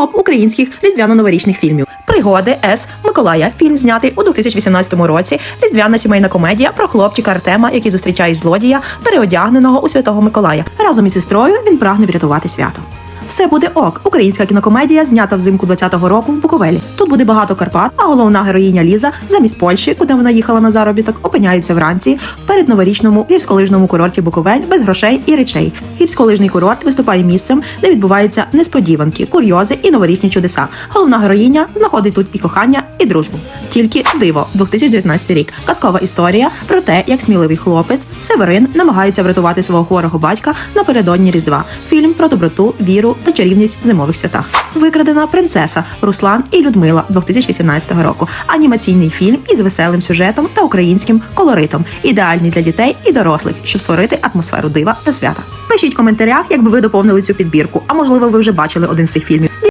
Топ українських різдвяно-новорічних фільмів. Пригоди С. Миколая. Фільм знятий у 2018 році. Різдвяна сімейна комедія про хлопчика Артема, який зустрічає злодія, переодягненого у святого Миколая. Разом із сестрою він прагне врятувати свято. Все буде ок. Українська кінокомедія знята взимку 20-го року в Буковелі. Тут буде багато Карпат, а головна героїня Ліза замість Польщі, куди вона їхала на заробіток, опиняється вранці в передноворічному гірськолижному курорті Буковель без грошей і речей. Гірськолижний курорт виступає місцем, де відбуваються несподіванки, курйози і новорічні чудеса. Головна героїня знаходить тут і кохання, і дружбу. Тільки диво, 2019 рік. Казкова історія про те, як сміливий хлопець Северин намагається врятувати свого хворого батька напередодні Різдва. Фільм про доброту, віру та чарівність в зимових святах. Викрадена принцеса Руслан і Людмила 2018 року. Анімаційний фільм із веселим сюжетом та українським колоритом, ідеальний для дітей і дорослих, щоб створити атмосферу дива та свята. Пишіть в коментарях, якби ви доповнили цю підбірку, а можливо, ви вже бачили один з цих фільмів.